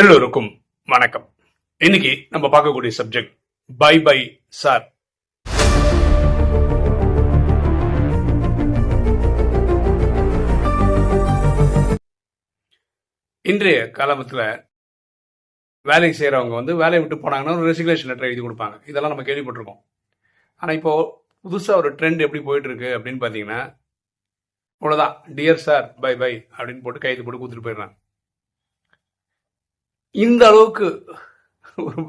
எல்லோருக்கும் வணக்கம். இன்னைக்கு நம்ம பார்க்கக்கூடிய சப்ஜெக்ட் பை பை சார் இன்றைய காலத்தில் வேலைக்கு செய்கிறவங்க வந்து வேலையை விட்டு போனாங்கன்னா ஒரு ரெசிக்னேஷன் லெட்டர் எழுதி கொடுப்பாங்க. இதெல்லாம் நம்ம கேள்விப்பட்டிருக்கோம். ஆனால் இப்போ புதுசாக ஒரு ட்ரெண்ட் எப்படி போயிட்டு இருக்கு அப்படின்னு பார்த்தீங்கன்னா அவ்வளோதான் டியர் சார் பை பை அப்படின்னு போட்டு கைது போட்டு கொடுத்துட்டு போயிடுறாங்க. இந்த அளவுக்கு ஒரு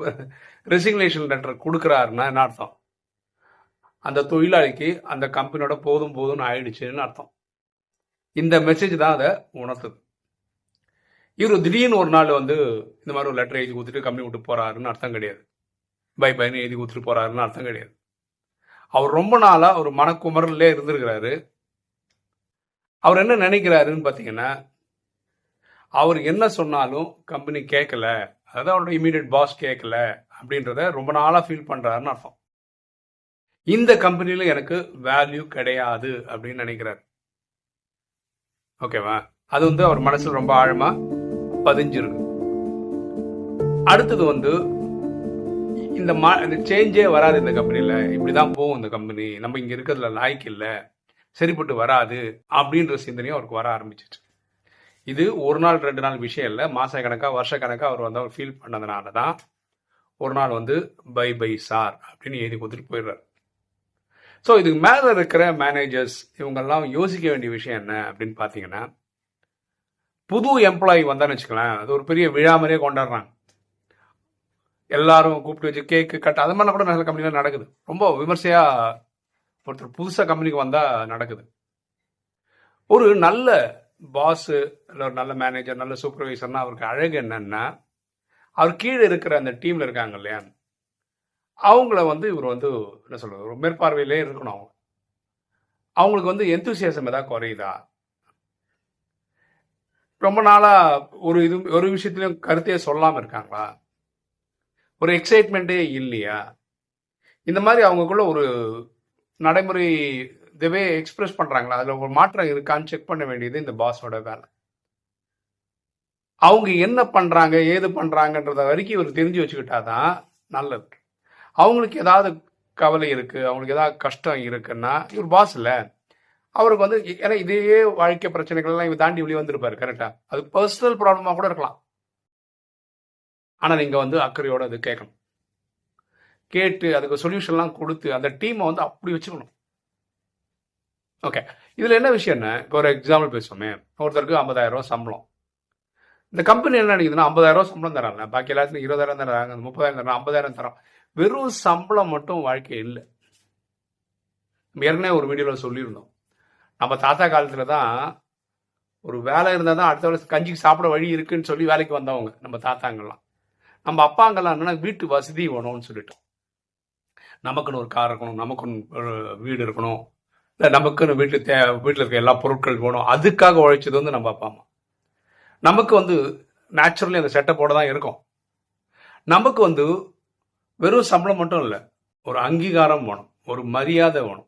ரெசிக்னேஷன் லெட்டர் கொடுக்குறாருன்னா என்ன அர்த்தம்? அந்த தொழிலாளிக்கு அந்த கம்பெனியோட போதும் போதும்னு ஆயிடுச்சுன்னு அர்த்தம். இந்த மெசேஜ் தான் அதை உணர்த்துது. இவர் திடீர்னு ஒரு நாள் வந்து இந்த மாதிரி ஒரு லெட்டர் எழுதி கொடுத்துட்டு கம்பெனி விட்டு போறாருன்னு அர்த்தம் கிடையாது. பை பைன்னு எழுதி கொடுத்துட்டு போறாருன்னு அர்த்தம் கிடையாது. அவர் ரொம்ப நாளாக ஒரு மனக்குமரல்லே இருந்திருக்கிறாரு. அவர் என்ன நினைக்கிறாருன்னு பார்த்தீங்கன்னா அவர் என்ன சொன்னாலும் கம்பெனி கேட்கல அதாவது அவரோட இமீடியட் பாஸ் கேட்கல அப்படின்றத ரொம்ப நாளாக ஃபீல் பண்ணுறாருன்னு அர்த்தம். இந்த கம்பெனியில் எனக்கு வேல்யூ கிடையாது அப்படின்னு நினைக்கிறார். ஓகேவா? அது வந்து அவர் மனசில் ரொம்ப ஆழமாக பதிஞ்சிருக்கு. அடுத்தது வந்து இந்த மா இந்த சேஞ்சே வராது இந்த கம்பெனியில் இப்படி தான் போகும் இந்த கம்பெனி நம்ம இங்கே இருக்கிறதுல லாய்க்கு இல்லை. சரிப்பட்டு வராது அப்படின்ற சிந்தனையும் அவருக்கு வர ஆரம்பிச்சிச்சு. இது ஒரு நாள் ரெண்டு நாள் விஷயம் இல்லை. மாச கணக்காக வருஷ கணக்காக அவர் வந்து அவர் ஃபீல் பண்ணதுனால தான் ஒரு நாள் வந்து பை பை சார் அப்படின்னு எழுதி கொடுத்துட்டு போயிடுறாரு. ஸோ இதுக்கு மேலே இருக்கிற மேனேஜர்ஸ் இவங்கெல்லாம் யோசிக்க வேண்டிய விஷயம் என்ன அப்படின்னு பார்த்தீங்கன்னா புது எம்ப்ளாயி வந்தான்னு வச்சுக்கலாம் அது ஒரு பெரிய விழா மாதிரியே கொண்டாடுறாங்க. எல்லாரும் கூப்பிட்டு வச்சு கேக்கு கட் அது மாதிரிலாம் கூட நல்ல கம்பெனிலாம் நடக்குது. ரொம்ப விமர்சையாக ஒருத்தர் புதுசாக கம்பெனிக்கு வந்தால் நடக்குது. ஒரு நல்ல பாஸு இல்லை ஒரு நல்ல மேனேஜர் நல்ல சூப்பர்வைசர்னா அவருக்கு அழகு என்னன்னா அவர் கீழே இருக்கிற அந்த டீம்ல இருக்காங்க இல்லையா? அவங்கள வந்து இவர் வந்து என்ன சொல்றது ஒரு மேற்பார்வையிலே இருக்கணும் அவங்க. அவங்களுக்கு வந்து எந்தூசியாசம் ஏதாவது குறையுதா? ரொம்ப நாளா ஒரு இது ஒரு விஷயத்துலையும் கருத்தையே சொல்லாம இருக்காங்களா? ஒரு எக்ஸைட்மெண்ட்டே இல்லையா? இந்த மாதிரி அவங்களுக்குள்ள ஒரு நடைமுறை இதுவே எக்ஸ்பிரஸ் பண்றாங்களா? அதுல ஒரு மாற்றம் இருக்கான்னு செக் பண்ண வேண்டியது இந்த பாஸோட வேலை. அவங்க என்ன பண்றாங்க ஏது பண்றாங்கன்றத வரைக்கும் இவர் தெரிஞ்சு வச்சுக்கிட்டாதான் நல்லது. அவங்களுக்கு ஏதாவது கவலை இருக்கு அவங்களுக்கு ஏதாவது கஷ்டம் இருக்குன்னா இவர் பாஸ் இல்ல. அவருக்கு வந்து ஏன்னா இதே வாழ்க்கை பிரச்சனைகள் எல்லாம் இவர் தாண்டி வெளியே வந்திருப்பாரு கரெக்டா அது பர்சனல் ப்ராப்ளமா கூட இருக்கலாம். ஆனா நீங்க வந்து அக்கறையோட அது கேட்கணும். கேட்டு அதுக்கு சொல்யூஷன்லாம் கொடுத்து அந்த டீமை வந்து அப்படி வச்சுக்கணும். ஓகே இதில் என்ன விஷயம்னா இப்போ ஒரு எக்ஸாம்பிள் பேசுவோமே. ஒருத்தருக்கு ஐம்பதாயிரம் சம்பளம். இந்த கம்பெனி என்ன நினைக்குதுன்னா ஐம்பதாயிரம் சம்பளம் தராங்க. பாக்கி எல்லாத்துக்கும் இருபதாயிரம் தராங்க. முப்பதாயிரம் தராங்க ஐம்பதாயிரம் தரோம் வெறும் சம்பளம் மட்டும் வாழ்க்கை இல்லை. நம்ம ஏற்கனவே ஒரு வீடியோவில் சொல்லியிருந்தோம். நம்ம தாத்தா காலத்தில் தான் ஒரு வேலை இருந்தால் தான் அடுத்த வேலை கஞ்சிக்கு சாப்பிட வழி இருக்குன்னு சொல்லி வேலைக்கு வந்தவங்க நம்ம தாத்தாங்கெல்லாம். நம்ம அப்பாங்கெல்லாம் என்னன்னா வீட்டு வசதி வேணும்னு சொல்லிட்டோம். நமக்குன்னு ஒரு கார் இருக்கணும் நமக்குன்னு ஒரு வீடு இருக்கணும். நமக்குன்னு வீட்டில் தே வீட்டில் இருக்க எல்லா பொருட்கள் வேணும். அதுக்காக உழைச்சது வந்து நம்ம அப்பா அம்மா. நமக்கு வந்து நேச்சுரலி அந்த செட்டப்போட தான் இருக்கும். நமக்கு வந்து வெறும் சம்பளம் மட்டும் இல்லை ஒரு அங்கீகாரம் வேணும் ஒரு மரியாதை வேணும்.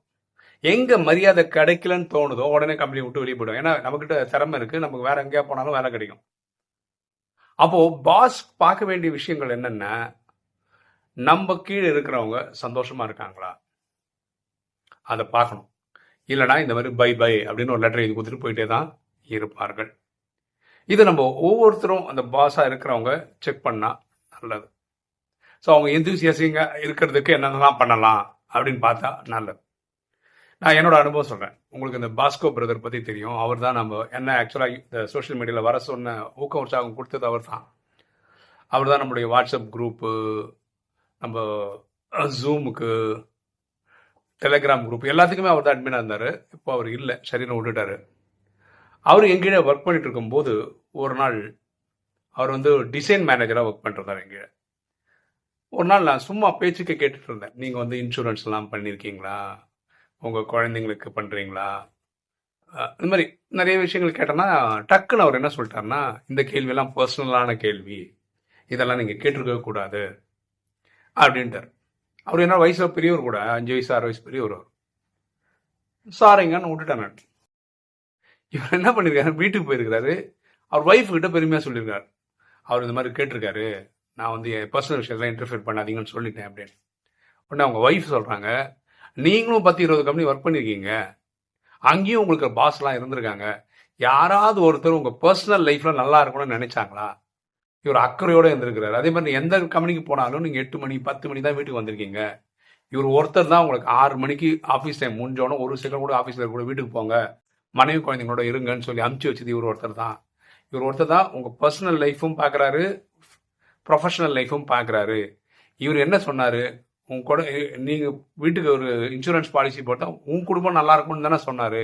எங்க மரியாதை கிடைக்கலன்னு தோணுதோ உடனே கம்பெனி விட்டு வெளியே போயிடும் ஏன்னா நம்மக்கிட்ட திறமை இருக்கு நமக்கு வேற எங்கேயா போனாலும் வேலை கிடைக்கும். அப்போ பாஸ் பார்க்க வேண்டிய விஷயங்கள் என்னென்ன நம்ம கீழே இருக்கிறவங்க சந்தோஷமா இருக்காங்களா? அதை பார்க்கணும். இல்லைனா இந்த மாதிரி பை பை அப்படின்னு ஒரு லெட்டர் எழுதி கொடுத்துட்டு போயிட்டே தான் இருப்பார்கள். இது நம்ம ஒவ்வொருத்தரும் அந்த பாஸாக இருக்கிறவங்க செக் பண்ணால் நல்லது. ஸோ அவங்க எந்தூசியசிங்க இருக்கிறதுக்கு என்னென்னலாம் பண்ணலாம் அப்படின்னு பார்த்தா நல்லது. நான் என்னோட அனுபவம் சொல்கிறேன் உங்களுக்கு இந்த பாஸ்கோ பிரதர் பற்றி தெரியும். அவர் தான் நம்ம என்ன ஆக்சுவலாக இந்த சோஷியல் மீடியாவில் வர சொன்ன ஊக்க உற்சாகம் கொடுத்தது அவர் தான். அவர் தான் நம்மளுடைய வாட்ஸ்அப் குரூப்பு நம்ம ஜூமுக்கு டெலகிராம் குரூப் எல்லாத்துக்குமே அவர் தான் அட்மினாக இருந்தார். இப்போ அவர் இல்லை. சரின்னு விட்டுட்டாரு. அவர் எங்கீழே ஒர்க் பண்ணிட்டு இருக்கும்போது ஒரு நாள் அவர் வந்து டிசைன் மேனேஜராக ஒர்க் பண்ணுறாரு எங்கீழ ஒரு நாள் நான் சும்மா பேச்சுக்கு கேட்டுட்டு இருந்தேன். நீங்கள் வந்து இன்சூரன்ஸ் எல்லாம் பண்ணியிருக்கீங்களா உங்கள் குழந்தைங்களுக்கு பண்ணுறீங்களா இந்த மாதிரி நிறைய விஷயங்கள் கேட்டோன்னா டக்குன்னு அவர் என்ன சொல்லிட்டாருன்னா இந்த கேள்வியெல்லாம் பர்சனலான கேள்வி. இதெல்லாம் நீங்கள் கேட்டிருக்கவே கூடாது. அப்படின்ட்டார். அவர் என்ன வயசில் பெரியவர் கூட அஞ்சு வயசு ஆறு வயசு பெரியவர் அவர். சாரிங்கன்னு விட்டுட்டேன் நான். இவர் என்ன பண்ணியிருக்காரு வீட்டுக்கு போயிருக்கிறாரு. அவர் ஒய்ஃப் கிட்ட பெருமையாக சொல்லியிருக்காரு. அவர் இந்த மாதிரி கேட்டிருக்காரு. நான் வந்து என் பர்சனல் விஷயத்தில் இன்டர்ஃபியர் பண்ணாதீங்கன்னு சொல்லிட்டேன் அப்படின்னு. உடனே அவங்க ஒய்ஃப் சொல்கிறாங்க நீங்களும் பத்து இருபது கம்பெனி ஒர்க் பண்ணியிருக்கீங்க அங்கேயும் உங்களுக்கு பாஸ்லாம் இருந்திருக்காங்க. யாராவது ஒருத்தர் உங்கள் பர்சனல் லைஃப்பில் நல்லா இருக்கணும்னு நினைச்சாங்களா? இவர் அக்கறையோடு இருந்திருக்கிறாரு. அதே மாதிரி எந்த கம்பெனிக்கு போனாலும் நீங்கள் எட்டு மணி பத்து மணி தான் வீட்டுக்கு வந்திருக்கீங்க. இவர் ஒருத்தர் தான் உங்களுக்கு ஆறு மணிக்கு ஆஃபீஸ் டைம் முடிஞ்சோடனே ஒரு செகண்ட் கூட ஆஃபீஸில் கூட வீட்டுக்கு போங்க. மனைவி குழந்தைங்களோட இருங்கன்னு சொல்லி அமுச்சு வச்சது இவர் ஒருத்தர் தான். இவர் ஒருத்தர் தான் உங்கள் பர்சனல் லைஃப்பும் பார்க்குறாரு ப்ரொஃபஷனல் லைஃப்பும் பார்க்குறாரு இவர் என்ன சொன்னார்? உங்க கூட நீங்கள் வீட்டுக்கு ஒரு இன்சூரன்ஸ் பாலிசி போட்டால் உன் குடும்பம் நல்லா இருக்கும்னு தானே சொன்னார்.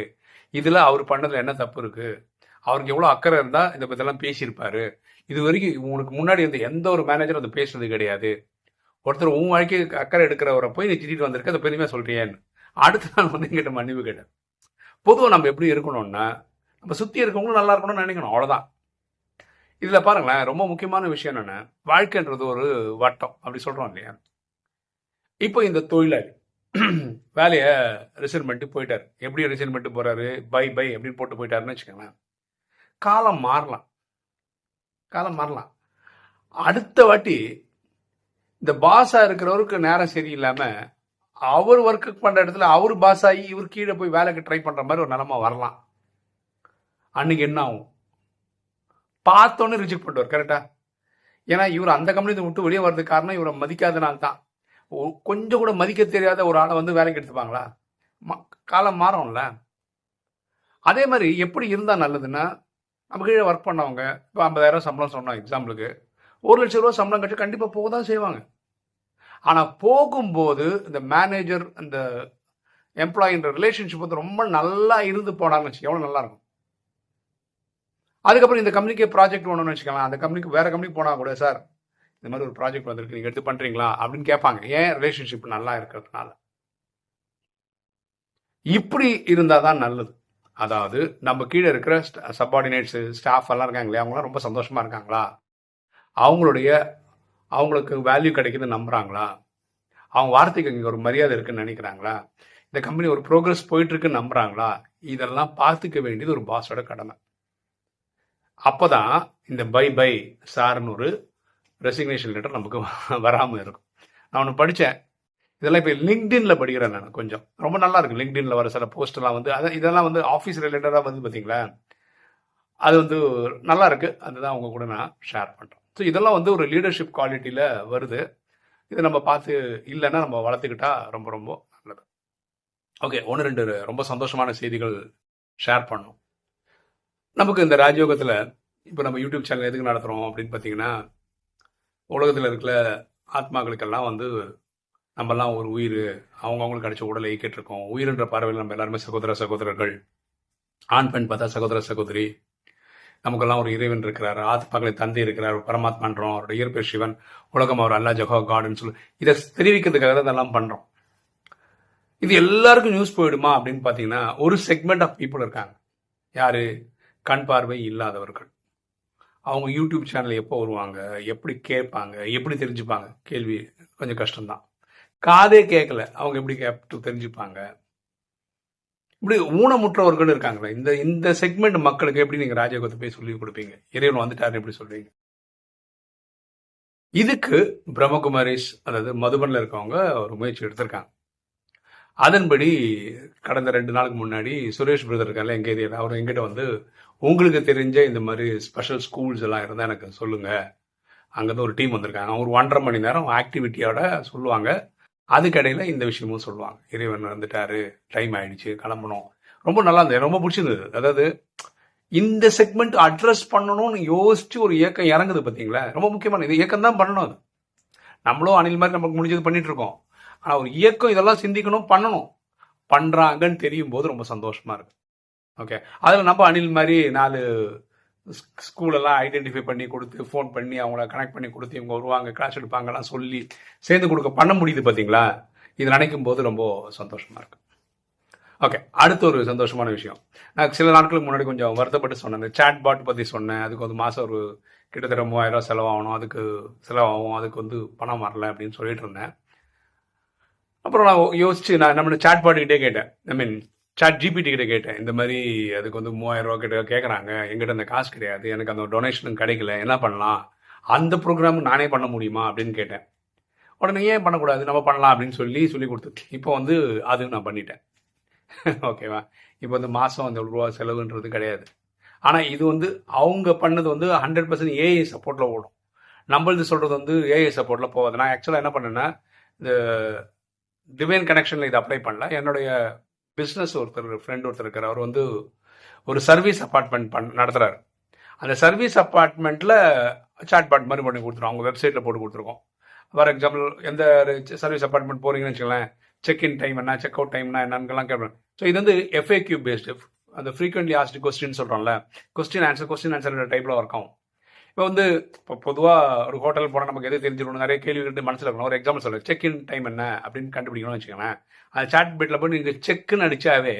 இதில் அவர் பண்ணதில் என்ன தப்பு இருக்குது அவருக்கு எவ்வளோ அக்கறை இருந்தால் இதை பற்றிலாம் பேசியிருப்பார். இது வரைக்கும் உங்களுக்கு முன்னாடி வந்து எந்த ஒரு மேனேஜரும் அதை பேசுனது கிடையாது. ஒருத்தர் உன் வாழ்க்கைக்கு அக்கறை எடுக்கிறவரை போய் நீ திட்டிட்டு வந்திருக்க அதை பெருமையாக சொல்கிறியேன்னு அடுத்த நாள் வந்து எங்கிட்ட மன்னிப்பு கேட்டேன் பொதுவாக நம்ம எப்படி இருக்கணும்னா நம்ம சுற்றி இருக்கவங்களும் நல்லா இருக்கணும்னு நினைக்கணும் அவ்வளோதான் இதில் பாருங்களேன் ரொம்ப முக்கியமான விஷயம் என்னென்ன வாழ்க்கைன்றது ஒரு வட்டம் அப்படி சொல்கிறோம் இல்லையா? இப்போ இந்த தொழிலாளி வேலையை ரிசைன் பண்ணிட்டு போயிட்டார். எப்படி ரிசைன் பண்ணிட்டு போகிறாரு பை பை அப்படின்னு போட்டு போயிட்டாருன்னு வச்சுக்கோங்களேன். காலம் மாறலாம். காலம் மாறலாம். அடுத்த வாட்டி இந்த பாஸா இருக்கிறவருக்கு நேரம் சரியில்லாம அவர் ஒர்க்கு பண்ற இடத்துல அவர் பாஸ் ஆகி இவர் கீழே போய் வேலைக்கு ட்ரை பண்ற மாதிரி ஒரு நிலைமை வரலாம். அன்னைக்கு என்ன ஆகும்? பார்த்தோன்னு ரிஜெக்ட் பண்ணுவார் கரெக்டா ஏன்னா இவர் அந்த கம்பெனி விட்டு வெளியே வர்றதுக்கு காரணம் இவரை மதிக்காதனால தான். ஒ- கொஞ்சம் கூட மதிக்க தெரியாத ஒரு ஆளை வந்து வேலைக்கு எடுத்துப்பாங்களா? ம- காலம் மாறும்ல. அதே மாதிரி எப்படி இருந்தால் நல்லதுன்னா நம்ம கீழே ஒர்க் பண்ணவங்க இப்போ ஐம்பதாயிரம் சம்பளம் சொன்னோம் எக்ஸாம்பிளுக்கு ஒரு லட்ச ரூபா சம்பளம் கட்டி கண்டிப்பாக போக தான் செய்வாங்க. ஆனால் போகும்போது இந்த மேனேஜர் அந்த எம்ப்ளாயின்ற ரிலேஷன்ஷிப் வந்து ரொம்ப நல்லா இருந்து போனாங்கன்னு வச்சுக்க எவ்வளோ நல்லா இருக்கும். அதுக்கப்புறம் இந்த கம்பெனிக்கு ப்ராஜெக்ட் ஒன்றுன்னு வச்சுக்கலாம் அந்த கம்பெனிக்கு வேறு கம்பெனிக்கு போனால் கூட சார் இந்த மாதிரி ஒரு ப்ராஜெக்ட் வந்திருக்கு நீங்கள் எடுத்து பண்ணுறீங்களா அப்படின்னு கேட்பாங்க. ஏன் ரிலேஷன்ஷிப் நல்லா இருக்கிறதுனால? இப்படி இருந்தால் தான் நல்லது. அதாவது நம்ம கீழே இருக்கிற சப்பார்டினேட்ஸு ஸ்டாஃப் எல்லாம் இருக்காங்க இல்லையா? அவங்களாம் ரொம்ப சந்தோஷமாக இருக்காங்களா? அவங்களுடைய அவங்களுக்கு வேல்யூ கிடைக்குதுன்னு நம்புகிறாங்களா அவங்க வார்த்தைக்கு இங்கே ஒரு மரியாதை இருக்குன்னு நினைக்கிறாங்களா? இந்த கம்பெனி ஒரு ப்ரோக்ரஸ் போயிட்டுருக்குன்னு நம்புகிறாங்களா இதெல்லாம் பார்த்துக்க வேண்டியது ஒரு பாஸோட கடமை. அப்போ தான் இந்த பை பை சார்னு ஒரு ரெசிக்னேஷன் லெட்டர் நமக்கு வராமல் இருக்கும். நான் ஒன்று படித்தேன் இதெல்லாம் இப்போ லிங்க்டின்ல படிக்கிறேன் நான் கொஞ்சம். ரொம்ப நல்லா இருக்கு லிங்க்டின்ல வர சில போஸ்ட் எல்லாம் வந்து. அதை இதெல்லாம் வந்து ஆஃபீஸ் ரிலேட்டடாக வந்து பார்த்தீங்களா அது வந்து நல்லா இருக்கு. அதுதான் அவங்க கூட நான் ஷேர் பண்ணுறேன் ஸோ இதெல்லாம் வந்து ஒரு லீடர்ஷிப் குவாலிட்டியில் வருது. இதை நம்ம பார்த்து இல்லைன்னா நம்ம வளர்த்துக்கிட்டா ரொம்ப ரொம்ப நல்லது. ஓகே ஒன்று ரெண்டு ரொம்ப சந்தோஷமான செய்திகள் ஷேர் பண்ணோம். நமக்கு இந்த ராஜயோகத்தில் இப்போ நம்ம யூடியூப் சேனல் எதுக்கு நடத்துகிறோம் அப்படின்னு பார்த்தீங்கன்னா உலகத்தில் இருக்கிற ஆத்மாக்களுக்கெல்லாம் வந்து நம்மலாம் ஒரு உயிர். அவங்கவுங்களுக்கு கிடைச்ச உடலை இயக்கிட்டுருக்கோம் உயிர்ன்ற பார்வையில் நம்ம எல்லாருமே சகோதர சகோதரர்கள். ஆண் பெண் பார்த்தா சகோதர சகோதரி. நமக்கெல்லாம் ஒரு இறைவன் இருக்கிறார். ஆத்மாக்களை தந்தை இருக்கிறார். பரமாத்மான்றோம். அவருடைய இயற்பேர் சிவன். உலகம் அவர் அல்லா ஜஹோ காடுன்னு சொல்லி. இதை தெரிவிக்கிறதுக்காக தான் இதெல்லாம் பண்ணுறோம் இது எல்லாருக்கும் நியூஸ் போயிடுமா அப்படின்னு பார்த்தீங்கன்னா ஒரு செக்மெண்ட் ஆஃப் பீப்புள் இருக்காங்க. யார்? கண் பார்வை இல்லாதவர்கள். அவங்க யூடியூப் சேனல் எப்போ வருவாங்க? எப்படி கேட்பாங்க? எப்படி தெரிஞ்சுப்பாங்க? கேள்வி கொஞ்சம் கஷ்டம்தான். காதே கேட்கல அவங்க எப்படி கேட்டு தெரிஞ்சுப்பாங்க? இப்படி ஊனமுற்றவர்கள் இருக்காங்களே இந்த இந்த செக்மெண்ட் மக்களுக்கு எப்படி நீங்க ராஜயோகத்தை போய் சொல்லி கொடுப்பீங்க? இறைவன் வந்துட்டாரு எப்படி சொல்றீங்க? இதுக்கு பிரம்மகுமாரிஸ் அதாவது மதுபனில் இருக்கவங்க ஒரு முயற்சி எடுத்திருக்காங்க. அதன்படி கடந்த ரெண்டு நாளுக்கு முன்னாடி சுரேஷ் பிரதர் இருக்கார்ல எங்க அவர் எங்கிட்ட வந்து உங்களுக்கு தெரிஞ்ச இந்த மாதிரி ஸ்பெஷல் ஸ்கூல்ஸ் எல்லாம் இருந்தால் எனக்கு சொல்லுங்க. அங்கேருந்து ஒரு டீம் வந்திருக்காங்க. ஒரு ஒன்றரை மணி நேரம் ஆக்டிவிட்டியோட சொல்லுவாங்க. அதுக்கடையில் இந்த விஷயமும் சொல்லுவாங்க. இறைவன் வந்துட்டாரு டைம் ஆயிடுச்சு கிளம்பணும். ரொம்ப நல்லா இருந்தது ரொம்ப பிடிச்சிருந்தது. அதாவது இந்த செக்மெண்ட் அட்ரஸ் பண்ணணும்னு யோசிச்சு ஒரு இயக்கம் இறங்குது பார்த்தீங்களா ரொம்ப முக்கியமான இது இயக்கம் தான் பண்ணணும் அது. நம்மளும் அணில் மாதிரி நமக்கு முடிஞ்சது பண்ணிட்டு இருக்கோம். ஆனால் ஒரு இயக்கம் இதெல்லாம் சிந்திக்கணும் பண்ணணும். பண்ணுறாங்கன்னு தெரியும் போது ரொம்ப சந்தோஷமா இருக்கு. ஓகே அதில் நம்ம அணில் மாதிரி நாலு ஸ்கூலெல்லாம் ஐடென்டிஃபை பண்ணி கொடுத்து ஃபோன் பண்ணி அவங்கள கனெக்ட் பண்ணி கொடுத்து இவங்க வருவாங்க கிளாஸ் எடுப்பாங்கலாம் சொல்லி சேர்ந்து கொடுக்க பண்ண முடியுது பார்த்தீங்களா இது நினைக்கும் போது ரொம்ப சந்தோஷமாக இருக்கு. ஓகே அடுத்த ஒரு சந்தோஷமான விஷயம். நான் சில நாட்களுக்கு முன்னாடி கொஞ்சம் வருத்தப்பட்டு சொன்னேன். இந்த சேட் பாட் பற்றி சொன்னேன். அதுக்கு வந்து மாதம் ஒரு கிட்டத்தட்ட மூவாயிரம் செலவாகணும். அதுக்கு செலவாகும். அதுக்கு வந்து பணம் வரல அப்படின்னு சொல்லிட்டு இருந்தேன். அப்புறம் நான் யோசிச்சு நான் நம்ம சேட் பாட்டுக்கிட்டே கேட்டேன். ஐ மீன் சாட் ஜிபிடி கிட்ட கேட்டேன். இந்த மாதிரி அதுக்கு வந்து மூவாயிரம் ரூபா கிட்ட கேட்குறாங்க எங்கிட்ட அந்த காசு கிடையாது. எனக்கு அந்த டொனேஷனும் கிடைக்கல. என்ன பண்ணலாம்? அந்த ப்ரோக்ராம் நானே பண்ண முடியுமா? அப்படின்னு கேட்டேன். உடனே ஏன் பண்ணக்கூடாது? நம்ம பண்ணலாம் அப்படின்னு சொல்லி சொல்லி கொடுத்து இப்போ வந்து அது நான் பண்ணிட்டேன். ஓகேவா இப்போ வந்து மாதம் அந்த ரூபா செலவுன்றது கிடையாது. ஆனால் இது வந்து அவங்க பண்ணது வந்து ஹண்ட்ரட் பர்சன்ட் ஏஐ சப்போர்ட்டில் ஓடும். நம்மளது சொல்கிறது வந்து ஏஐ சப்போர்ட்டில் போகாது. நான் ஆக்சுவலாக என்ன பண்ணேன்னா இந்த டிவைன் கனெக்ஷனில் இது அப்ளை பண்ணல. என்னுடைய பிஸ்னஸ் ஒருத்தர் ஃப்ரெண்ட் ஒருத்தர் இருக்கார். அவர் வந்து ஒரு சர்வீஸ் அப்பார்ட்மெண்ட் பண் நடத்துகிறார் அந்த சர்வீஸ் அப்பார்ட்மெண்ட்டில் சாட் பாட் மாதிரி பண்ணி கொடுத்துருவோம் அவங்க வெப்சைட்டில் போட்டு கொடுத்துருக்கோம். ஃபார் எக்ஸாம்பிள் எந்த சர்வீஸ் அப்பார்ட்மெண்ட் போகிறீங்கன்னு வச்சுக்கலாம் செக் இன் டைம் என்ன செக் அவுட் டைம்னா என்னன்னுலாம் கேட்பேன் ஸோ இது வந்து எஃப்ஏக்யூ பேஸ்டு அந்த ஃப்ரீக்வெண்ட்லி ஆஸ்ட் கொஸ்டின் சொல்கிறோம்ல கொஸ்டின் ஆன்சர் கொஸ்டின் ஆன்சர் டைப்பில் ஒர்க் ஆகும். இப்போ வந்து இப்போ பொதுவாக ஒரு ஹோட்டல் போனால் நமக்கு எது தெரிஞ்சிடணும் நிறைய கேள்வி கேட்டு மனசில் இருக்கணும் ஒரு எக்ஸாம்பிள் சொல்லுங்கள் செக் இன் டைம் என்ன அப்படின்னு கண்டுபிடிக்கணும்னு வச்சுக்கோங்களேன். அந்த சாட் பீட்டில் போய் நீங்கள் செக்குன்னு அடித்தாவே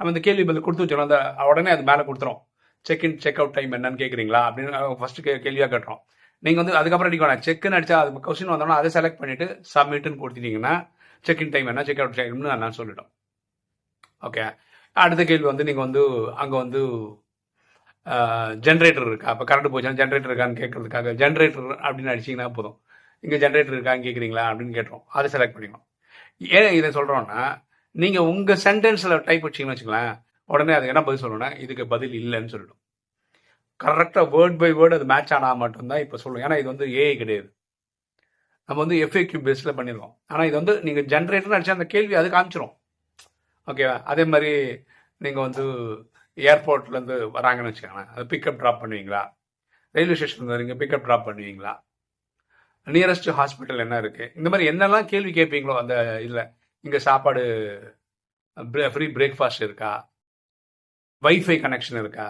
நம்ம இந்த கேள்வி பதில் கொடுத்து வச்சிடணும் அந்த உடனே அது மேலே கொடுத்துரும். Check in check out time என்னன்னு கேட்குறீங்களா அப்படின்னு ஃபஸ்ட்டு கே கேள்வியாக கேட்டுரும். நீங்கள் வந்து அதுக்கப்புறம் அடிக்க வேணாம் செக்குன்னு அடிச்சா அது கொஸ்டின் வந்தோம்னா அதை செலக்ட் பண்ணிவிட்டு சப்மிட்டுன்னு கொடுத்துட்டீங்கன்னா செக் இன் டைம் என்ன செக் அவுட் டைம்னு நான் சொல்லிட்டோம் ஓகே அடுத்த கேள்வி வந்து நீங்கள் வந்து அங்கே வந்து ஜென்ரேட்டர் இருக்கா? அப்போ கரண்ட் போச்சுன்னா ஜென்ரேட்டர் இருக்கான்னு கேட்கறதுக்காக ஜென்ரேட்டர் அப்படின்னு அடிச்சிங்கன்னா போதும். இங்கே ஜென்ரேட்டர் இருக்கான்னு கேட்குறீங்களா அப்படின்னு கேட்குறோம் அதை செலக்ட் பண்ணிக்கணும். ஏன் இதை சொல்கிறோன்னா நீங்கள் உங்கள் சென்டென்ஸில் டைப் வச்சிங்கன்னு வச்சுக்கலாம் உடனே அது என்ன பதில் சொல்லணும்னா இதுக்கு பதில் இல்லைன்னு சொல்லிடும். கரெக்டாக வேர்ட் பை வேர்டு அது மேட்ச் ஆனால் மட்டும்தான் இப்போ சொல்லுவோம் ஏன்னா இது வந்து ஏஐ கிடையாது. நம்ம வந்து எஃப்ஏக்யூ பேஸில் பண்ணியிருக்கோம் ஆனால் இது வந்து நீங்கள் ஜென்ரேட்டர்னு அடிச்சா அந்த கேள்வி அது காமிச்சிரும். ஓகேவா அதே மாதிரி நீங்கள் வந்து ஏர்போர்ட்லேருந்து வராங்கன்னு வச்சுக்கோங்களேன். அது பிக்கப் ட்ராப் பண்ணுவீங்களா? ரயில்வே ஸ்டேஷன் வரீங்க பிக்கப் ட்ராப் பண்ணுவீங்களா? நியரஸ்ட் ஹாஸ்பிட்டல் என்ன இருக்குது இந்த மாதிரி என்னெல்லாம் கேள்வி கேட்பீங்களோ அந்த இதில்? இங்கே சாப்பாடு ஃப்ரீ பிரேக்ஃபாஸ்ட் இருக்கா? வைஃபை கனெக்ஷன் இருக்கா?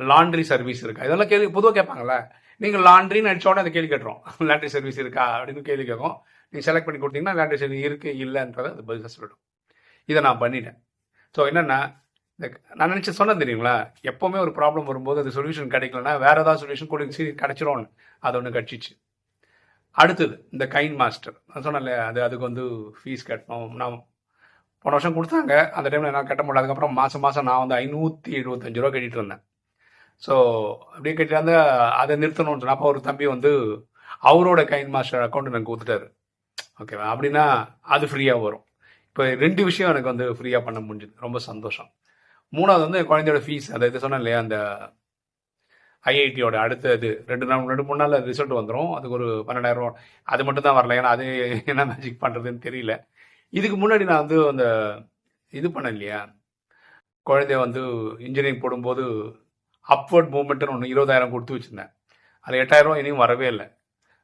லாண்ட்ரி சர்வீஸ் இருக்கா? இதெல்லாம் கேள்வி பொதுவாக கேட்பாங்கல்ல. நீங்கள் லாண்ட்ரின்னு அடிச்ச உடனே கேள்வி கேட்டுரும். லாண்ட்ரி சர்வீஸ் இருக்கா அப்படின்னு கேள்வி கேட்கும். நீங்கள் செலக்ட் பண்ணி கொடுத்தீங்கன்னா லாண்ட்ரி சர்வீஸ் இருக்குது இல்லைன்றதை அது பதில் சொல்லிடும். இதை நான் பண்ணிட்டேன். ஸோ என்னென்னா நான் நினச்சி சொன்னேன் தெரியுங்களா? எப்போவுமே ஒரு ப்ராப்ளம் வரும்போது அது சொல்யூஷன் கிடைக்கலன்னா வேற ஏதாவது சொல்யூஷன் கூட கிடைச்சிரும்னு. அது ஒன்று கட்சிச்சு. அடுத்தது இந்த கைன் மாஸ்டர் நான் சொன்னேன் அது அதுக்கு வந்து ஃபீஸ் கட்டணும். நான் போன வருஷம் கொடுத்தாங்க. அந்த டைமில் நான் கட்ட முடியல. அதுக்கப்புறம் மாதம் மாதம் நான் வந்து ஐநூற்றி எழுபத்தஞ்சு ரூபா கட்டிட்டு இருந்தேன். ஸோ அப்படியே கட்டிட்டு அதை நிறுத்தணும்னு சொன்னால் அப்போ ஒரு தம்பி வந்து அவரோட கைன் மாஸ்டர் அக்கௌண்ட் எனக்கு கொடுத்துட்டாரு. ஓகேவா அப்படின்னா அது ஃப்ரீயாக வரும். இப்போ ரெண்டு விஷயம் எனக்கு வந்து ஃப்ரீயாக பண்ண முடிஞ்சுது. ரொம்ப சந்தோஷம். மூணாவது வந்து குழந்தையோட ஃபீஸ் அதை இது சொன்னேன் இல்லையா அந்த ஐஐடியோட அடுத்த இது ரெண்டு நாள் ரெண்டு மூணு நாள் ரிசல்ட் வந்துடும் அதுக்கு ஒரு பன்னெண்டாயிரம் அது மட்டும் தான் வரல. ஏன்னா அது என்ன மேஜிக் பண்ணுறதுன்னு தெரியல. இதுக்கு முன்னாடி நான் வந்து அந்த இது பண்ணேன் இல்லையா குழந்தைய வந்து இன்ஜினியரிங் போடும்போது அப்வர்ட் மூமெண்ட்னு ஒன்று இருபதாயிரம் கொடுத்து வச்சுருந்தேன். அது எட்டாயிரம் இனியும் வரவே இல்லை.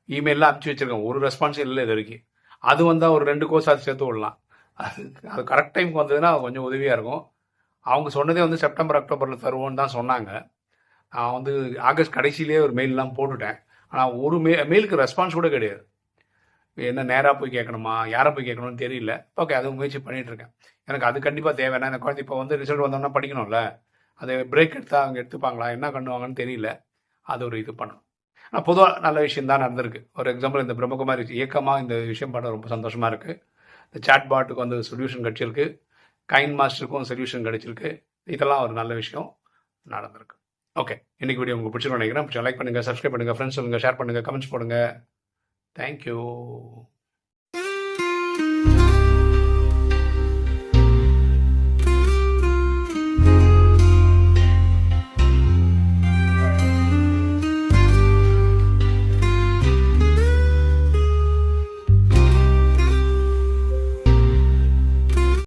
இமெயிலில் அனுப்பிச்சி வச்சுருக்கேன். ஒரு ரெஸ்பான்ஸ் இல்லை இது வரைக்கும். அது வந்தால் ஒரு ரெண்டு கோர்ஸ் அது சேர்த்து விடலாம். அது அது கரெக்ட் டைமுக்கு வந்ததுன்னா கொஞ்சம் உதவியாக இருக்கும். அவங்க சொன்னதே வந்து செப்டம்பர் அக்டோபரில் தருவோன்னு தான் சொன்னாங்க. நான் வந்து ஆகஸ்ட் கடைசியிலே ஒரு மெயிலெலாம் போட்டுட்டேன். ஆனால் ஒரு மெ மெயிலுக்கு ரெஸ்பான்ஸ் கூட கிடையாது. என்ன நேராக போய் கேட்கணுமா? யாரை போய் கேட்கணும்னு தெரியல. ஓகே அது முயற்சி பண்ணிகிட்ருக்கேன் எனக்கு அது கண்டிப்பாக தேவைன்னா இந்த குழந்தை இப்போ வந்து ரிசல்ட் வந்தோம்னா படிக்கணும்ல. அதை பிரேக் எடுத்தால் அவங்க எடுத்துப்பாங்களா? என்ன பண்ணுவாங்கன்னு தெரியல. அது ஒரு இது பண்ணணும் ஆனால் பொதுவாக நல்ல விஷயம் தான் நடந்திருக்கு. ஒரு எக்ஸாம்பிள் இந்த பிரம்மகுமாரி இயக்கமாக இந்த விஷயம் பண்ண ரொம்ப சந்தோஷமாக இருக்குது இந்த சாட் பாட்டுக்கு வந்து சொல்யூஷன் கிடச்சிருக்கு. கைன் மாஸ்டருக்கும் சொல்யூஷன் கிடைச்சிருக்கு. இதெல்லாம் ஒரு நல்ல விஷயம் நடந்திருக்கு. ஓகே இன்னைக்கு வீடியோ உங்களுக்கு பிடிச்சிருக்கோம் நினைக்கிறேன். லைக் பண்ணுங்கள் சப்ஸ்கிரைப் பண்ணுங்கள் ஃப்ரெண்ட்ஸ் சொல்லுங்கள் ஷேர் பண்ணுங்கள் கமெண்ட்ஸ் போடுங்க. தேங்க்யூ